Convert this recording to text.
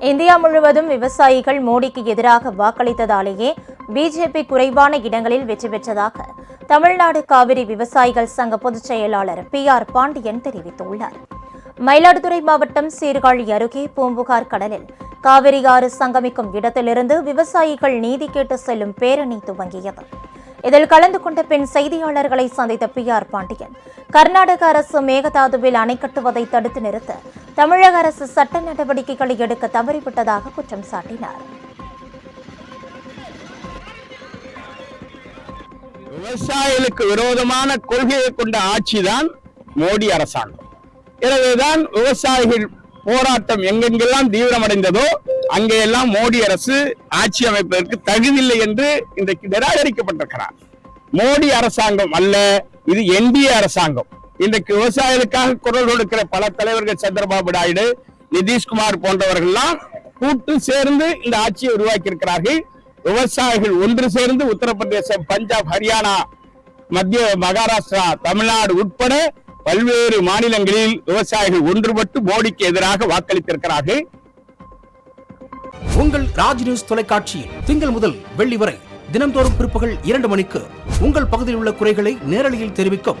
India முழுவதும் விவசாயிகள் மோடிக்கு எதிராக வாக்களித்ததாலேயே பிஜேபி குறைவான இடங்களில் வெற்றி பெற்றதாக தமிழ்நாடு காவிரி விவசாயிகள் சங்க பொதுச் செயலாளர் பி ஆர் பாண்டியன் தெரிவித்துள்ளார். மயிலாடுதுறை மாவட்டம் சீர்காழி அருகே பூம்புகார் கடலில் காவிரி ஆறு சங்கமிக்கும் இடத்திலிருந்து விவசாயிகள் நீதி கேட்டு செல்லும் பேரணி துவங்கியது. இதில் கலந்து கொண்ட பின் செய்தியாளர்களை சந்தித்த பி ஆர் பாண்டியன் கர்நாடக அரசு மேகதாதுவில் அணை கட்டுவதை தடுத்து நிறுத்த தமிழக அரசு சட்ட நடவடிக்கைகளை எடுக்க தவறிவிட்டதாக குற்றம் சாட்டினார். விவசாயிகளுக்கு விரோதமான கொள்கையை கொண்ட ஆட்சிதான் மோடி அரசாங்கம். எனவேதான் விவசாயிகள் போராட்டம் எங்கெங்கெல்லாம் தீவிரமடைந்ததோ அங்கெல்லாம் மோடி அரசு ஆட்சி அமைப்பதற்கு தகுதியில்லை என்று இன்றைக்கு நிராகரிக்கப்பட்டிருக்கிறார். மோடி அரசாங்கம் அல்ல இது என்டிஏ அரசாங்கம். இன்றைக்கு விவசாயிகளுக்காக குரல் கொடுக்கிற பல தலைவர்கள் சந்திரபாபு நாயுடு நிதிஷ்குமார் போன்றவர்கள்லாம் கூட்டு சேர்ந்து இந்த ஆட்சியை உருவாக்கி இருக்கிறார்கள் விவசாயிகள் ஒன்று சேர்ந்து உத்தரப்பிரதேசம் பஞ்சாப் ஹரியானா மத்திய மகாராஷ்டிரா தமிழ்நாடு உட்பட பல்வேறு மாநிலங்களில் விவசாயிகள் ஒன்றுபட்டு மோடிக்கு எதிராக வாக்களித்திருக்கிறார்கள். உங்கள் ராஜ் நியூஸ் தொலைக்காட்சியில் திங்கள் முதல் வெள்ளி வரை தினந்தோறும் பிற்பகல் இரண்டு மணிக்கு உங்கள் பகுதியில் உள்ள குறைகளை நேரலையில் தெரிவிக்கும்